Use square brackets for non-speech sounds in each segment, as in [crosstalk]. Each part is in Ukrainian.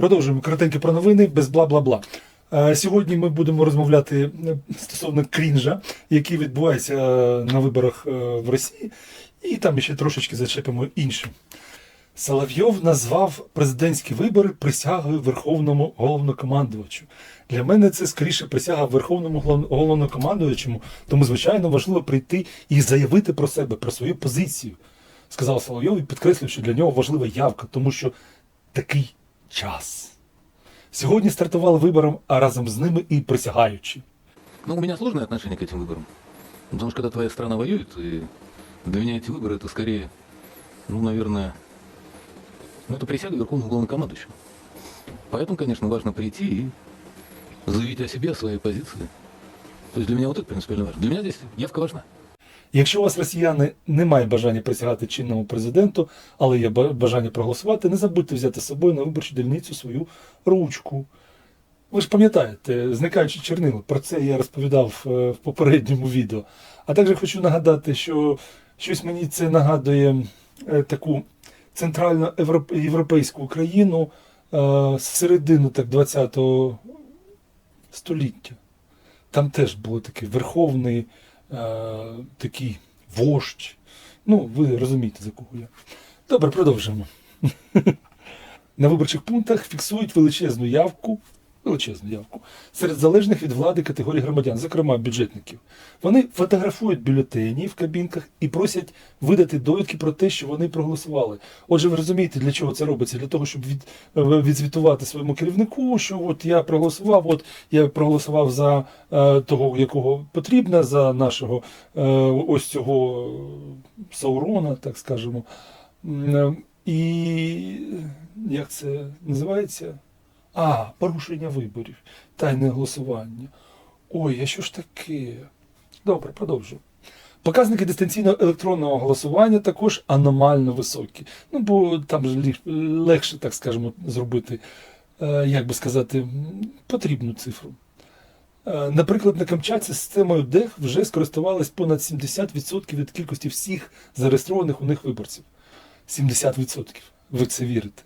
Продовжуємо коротенько про новини без бла-бла-бла. Е, Сьогодні ми будемо розмовляти е, стосовно крінжа, який відбувається е, на виборах в Росії, і там ще трошечки зачепимо інше. Соловйов назвав президентські вибори присягою Верховному головнокомандувачу. Для мене це скоріше присяга Верховному голов- головнокомандувачому, тому звичайно важливо прийти і заявити про себе, про свою позицію, сказав Соловйов і підкреслив, що для нього важлива явка, тому що такий час. Сьогодні стартували вибором, а разом з ними і присягаючі. Ну, у меня сложное отношение к этим выборам. Потому что когда твоя страна воюет, и для меня эти выборы это скорее, ну, наверное, ну, это присяга Верховного Главнокомандующего. Поэтому, конечно, важно прийти и заявить о себе, о своей позиции. То есть для меня вот это принципиально важно. Для меня здесь явка важна. Якщо у вас, росіяни, немає бажання присягати чинному президенту, але є бажання проголосувати, не забудьте взяти з собою на виборчу дільницю свою ручку. Ви ж пам'ятаєте, зникаючи чорнило, про це я розповідав е, в попередньому відео. А також хочу нагадати, що щось мені це нагадує е, таку центральну європейську країну е, з середини так, 20-го століття. Там теж був такий верховний такий вождь. Ну, ви розумієте, за кого я. Добре, продовжимо. [laughs] На виборчих пунктах фіксують величезну явку, величезну явку серед залежних від влади категорій громадян, зокрема бюджетників. Вони фотографують бюлетені в кабінках і просять видати довідки про те, що вони проголосували. Отже, ви розумієте, для чого це робиться? Для того, щоб від, е, відзвітувати своєму керівнику, що от я проголосував, от я проголосував за е, того, якого потрібно, за нашого е, ось цього Саурона, так скажемо. Е, І як це називається? А, порушення виборів, тайне голосування. Ой, а що ж таке? Добре, продовжуємо. Показники дистанційного електронного голосування також аномально високі. Ну, бо там ж легше, так скажемо, зробити, е, як би сказати, потрібну цифру. Е, Наприклад, на Камчатці системою ДЕХ вже скористувалось понад 70% від кількості всіх зареєстрованих у них виборців. 70%. Ви це вірите?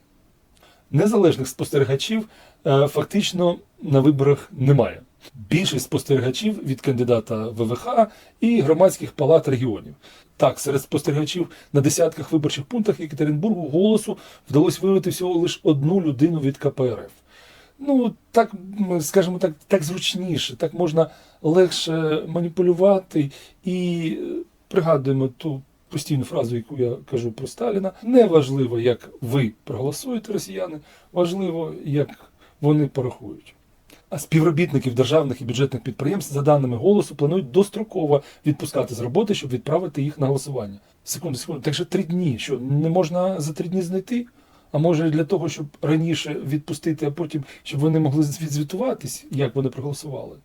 Незалежних спостерігачів е, фактично на виборах немає. Більшість спостерігачів від кандидата ВВХ і громадських палат регіонів. Так, серед спостерігачів на десятках виборчих пунктах Екатеринбургу голосу вдалося виявити всього лише одну людину від КПРФ. Ну, так, скажімо так, так зручніше, так можна легше маніпулювати і е, пригадуємо ту постійну фразу, яку я кажу про Сталіна. Не важливо, як ви проголосуєте, росіяни, важливо, як вони порахують. А співробітників державних і бюджетних підприємств, за даними голосу, планують достроково відпускати з роботи, щоб відправити їх на голосування. Секунду, секунду. Так же три дні. Що не можна за три дні знайти? А може для того, щоб раніше відпустити, а потім щоб вони могли відзвітуватись, як вони проголосували.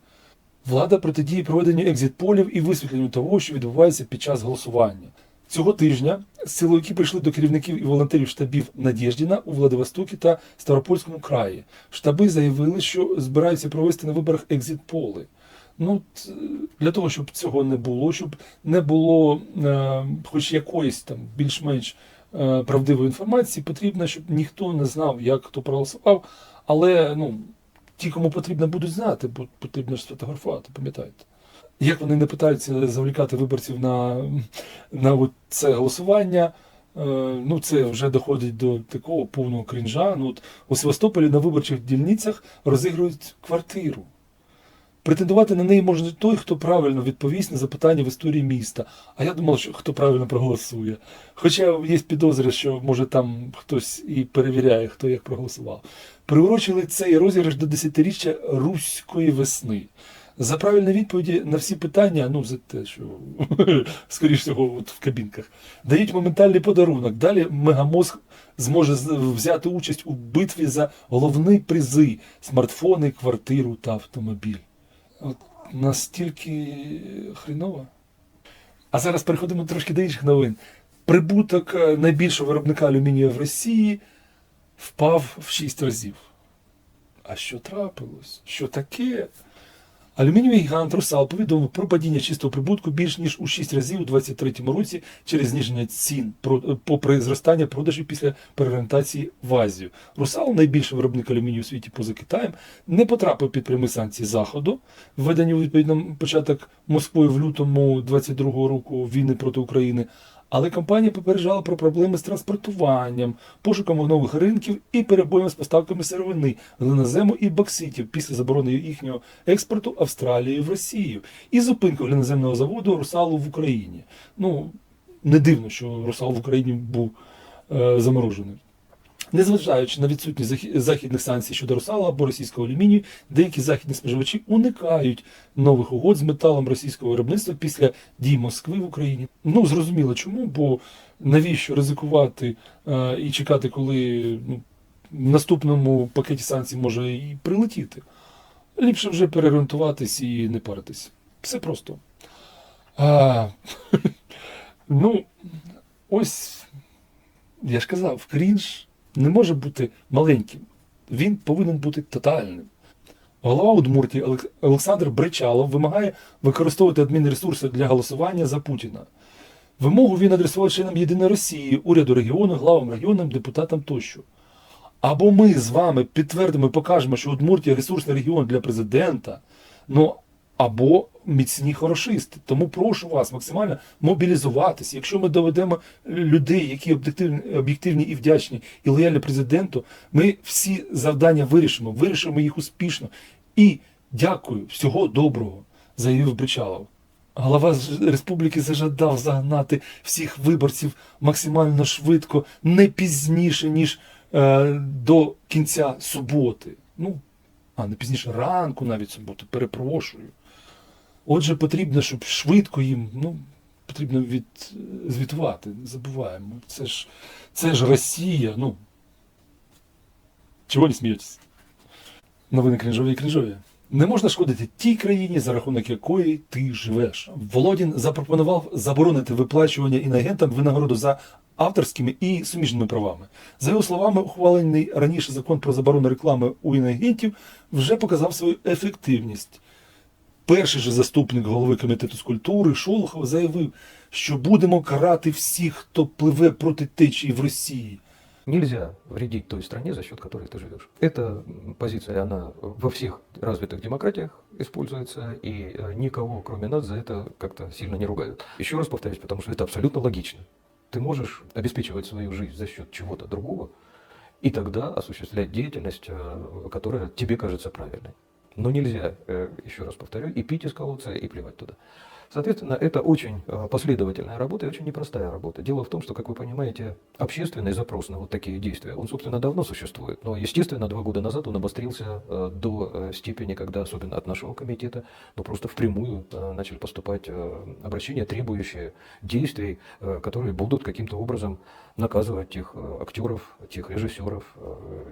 Влада протидіє проведенню екзит-полів і висвітленню того, що відбувається під час голосування. Цього тижня силовики прийшли до керівників і волонтерів штабів Надєждіна у Владивостокі та Ставропольському краї. Штаби заявили, що збираються провести на виборах екзит-поли. Ну, для того, щоб цього не було, щоб не було е, хоч якоїсь там більш-менш е, правдивої інформації, потрібно, щоб ніхто не знав, як хто проголосував. Але ну, ті, кому потрібно, будуть знати, бо потрібно ж сфотографувати, пам'ятаєте. Як вони не питаються завлікати виборців на, на це голосування, е, ну це вже доходить до такого повного крінжа. Ну, от у Севастополі на виборчих дільницях розігрують квартиру. Претендувати на неї може той, хто правильно відповість на запитання в історії міста. А я думав, що хто правильно проголосує. Хоча є підозри, що може там хтось і перевіряє, хто як проголосував. Приурочили цей розіграш до десятиріччя руської весни. За правильні відповіді на всі питання, ну за те, що [laughs] скоріш всього от в кабінках, дають моментальний подарунок. Далі мегамозг зможе взяти участь у битві за головні призи: смартфони, квартиру та автомобіль. От настільки хріново. А зараз переходимо трошки до інших новин. Прибуток е, найбільшого виробника алюмінію в Росії впав в 6 разів. А що трапилось? Що таке? Алюмінієвий гігант Русал повідомив про падіння чистого прибутку більш ніж у 6 разів у 2023 році через зниження цін, про- попри зростання продажів після переорієнтації в Азію. Русал, найбільший виробник алюмінію у світі поза Китаєм, не потрапив під прямі санкції Заходу, введені у відповідно початок Москвою в лютому 22 року війни проти України. Але компанія попереджала про проблеми з транспортуванням, пошуком нових ринків і перебоями з поставками сировини, глинозему і бокситів після заборони їхнього експорту Австралії в Росію і зупинку глиноземного заводу Русалу в Україні. Ну, не дивно, що Русал в Україні був е, заморожений. Незважаючи на відсутність західних санкцій щодо русала або російського алюмінію, деякі західні споживачі уникають нових угод з металом російського виробництва після дій Москви в Україні. Ну зрозуміло чому, бо навіщо ризикувати е, і чекати, коли ну, в наступному пакеті санкцій може і прилетіти. Ліпше вже переорієнтуватись і не паритись. Все просто. А, [laughs] ну, ось я ж казав, крінж не може бути маленьким. Він повинен бути тотальним. Голова Удмуртії Олександр Бричалов вимагає використовувати адмінресурси для голосування за Путіна. Вимогу він адресував членам Єдиної Росії, уряду регіону, главам регіонам, депутатам тощо. Або ми з вами підтвердимо і покажемо, що Удмуртія ресурсний регіон для президента, ну або міцні хорошисти. Тому прошу вас максимально мобілізуватися. Якщо ми доведемо людей, які об'єктивні, об'єктивні і вдячні, і лояльні президенту, ми всі завдання вирішимо, вирішимо їх успішно. І дякую, всього доброго, заявив Бричалов. Голова республіки зажадав загнати всіх виборців максимально швидко, не пізніше, ніж е, до кінця суботи. Ну, а не пізніше ранку навіть суботи, перепрошую. Отже, потрібно, щоб швидко їм, ну, потрібно від, звітувати. Не забуваємо. Це ж, це ж Росія. Ну. Чого не смієтесь? Новини крінжові і крінжові. Не можна шкодити тій країні, за рахунок якої ти живеш. Володін запропонував заборонити виплачування інагентам винагороду за авторськими і суміжними правами. За його словами, ухвалений раніше закон про заборону реклами у інагентів вже показав свою ефективність. Перший же заступник голови комітету з культури Шолохов заявив, що будемо карати всіх, хто пливе проти течії в Росії. Нельзя вредить той стране, за счет которой ты живешь. Эта м, позиция, она во всех развитых демократиях используется, и э, никого, кроме нас, за это как-то сильно не ругают. Еще раз повторюсь, потому что это абсолютно логично. Ты можешь обеспечивать свою жизнь за счет чего-то другого, и тогда осуществлять деятельность, э, которая тебе кажется правильной. Но нельзя, э, еще раз повторю, и пить из колодца, и плевать туда. Соответственно, это очень э, последовательная работа и очень непростая работа. Дело в том, что, как вы понимаете, общественный запрос на вот такие действия, он, собственно, давно существует. Но, естественно, два года назад он обострился э, до степени, когда, особенно от нашего комитета, ну, просто впрямую начали поступать обращения, требующие действий, которые будут каким-то образом наказывать тех актеров, тех режиссеров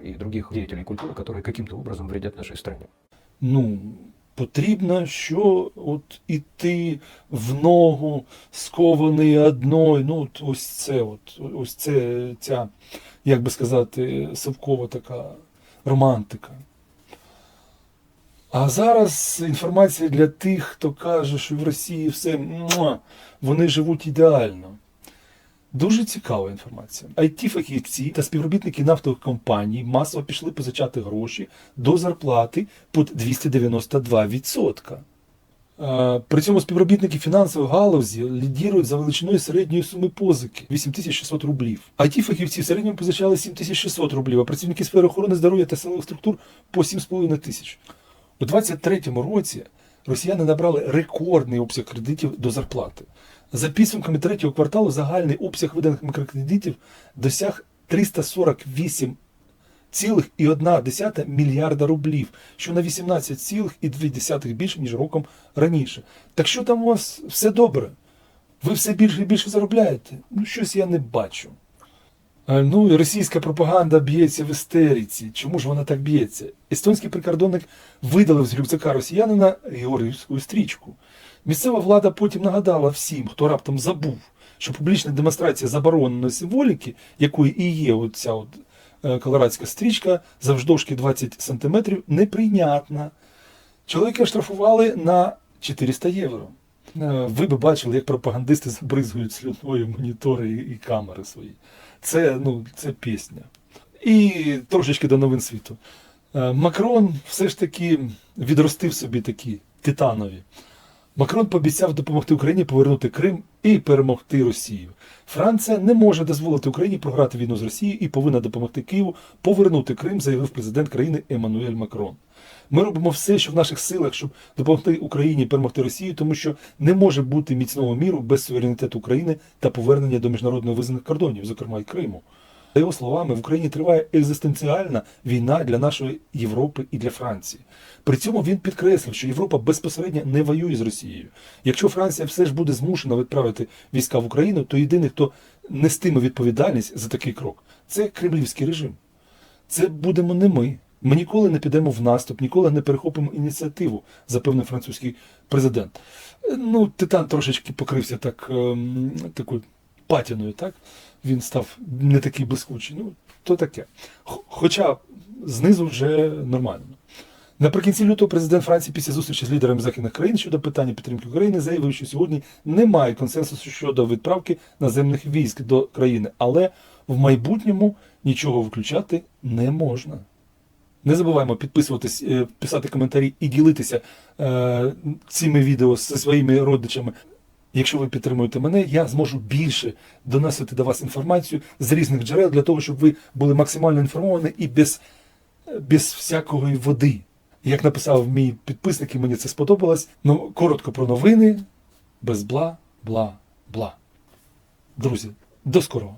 и других деятелей культуры, которые каким-то образом вредят нашей стране. Ну, потрібно, що от іти в ногу, скований одною. Ну, от ось це, от, ось це ця, як би сказати, совкова така романтика. А зараз інформація для тих, хто каже, що в Росії все муа, вони живуть ідеально. Дуже цікава інформація. it фахівці та співробітники нафтових компаній масово пішли позичати гроші до зарплати під 292%. Е, При цьому співробітники фінансової галузі лідірують за величиною середньої суми позики 8600 рублів. it фахівці в середньому позичали 7600 рублів, а працівники сфери охорони здоров'я та силових структур по 7,5 тисяч. У 2023 році росіяни набрали рекордний обсяг кредитів до зарплати. За підсумками третього кварталу загальний обсяг виданих мікрокредитів досяг 348,1 мільярда рублів, що на 18,2 більше, ніж роком раніше. Так що там у вас все добре? Ви все більше і більше заробляєте? Ну, щось я не бачу. Е, Ну, і російська пропаганда б'ється в істериці. Чому ж вона так б'ється? Естонський прикордонник видалив з рюкзака росіянина георгіївську стрічку. Місцева влада потім нагадала всім, хто раптом забув, що публічна демонстрація забороненої символіки, якою і є оця от, е, колорадська стрічка завждовжки 20 см, неприйнятна. Чоловіка штрафували на 400 євро. Е, Ви би бачили, як пропагандисти забризгують слюною монітори і і камери свої. Це, ну, це пісня. І трошечки до новин світу. Е, Макрон все ж таки відростив собі такі титанові. Макрон пообіцяв допомогти Україні повернути Крим і перемогти Росію. Франція не може дозволити Україні програти війну з Росією і повинна допомогти Києву повернути Крим, заявив президент країни Еммануель Макрон. Ми робимо все, що в наших силах, щоб допомогти Україні перемогти Росію, тому що не може бути міцного міру без суверенітету України та повернення до міжнародно визнаних кордонів, зокрема й Криму. За його словами, в Україні триває екзистенціальна війна для нашої Європи і для Франції. При цьому він підкреслив, що Європа безпосередньо не воює з Росією. Якщо Франція все ж буде змушена відправити війська в Україну, то єдиний, хто нестиме відповідальність за такий крок, це кремлівський режим. Це будемо не ми. Ми ніколи не підемо в наступ, ніколи не перехопимо ініціативу, запевнив французький президент. Е, Ну, Титан трошечки покрився так, ем, такою патіною, так? Він став не такий блискучий. Ну, то таке. Хоча знизу вже нормально. Наприкінці лютого президент Франції після зустрічі з лідерами західних країн щодо питання підтримки України заявив, що сьогодні немає консенсусу щодо відправки наземних військ до країни, але в майбутньому нічого виключати не можна. Не забуваємо підписуватись, е, писати коментарі і ділитися е, цими відео зі своїми родичами. Якщо ви підтримуєте мене, я зможу більше доносити до вас інформацію з різних джерел для того, щоб ви були максимально інформовані і без, без всякої води. Як написав мій підписник, і мені це сподобалось. Ну, коротко про новини, без бла, бла, бла. Друзі, до скорого.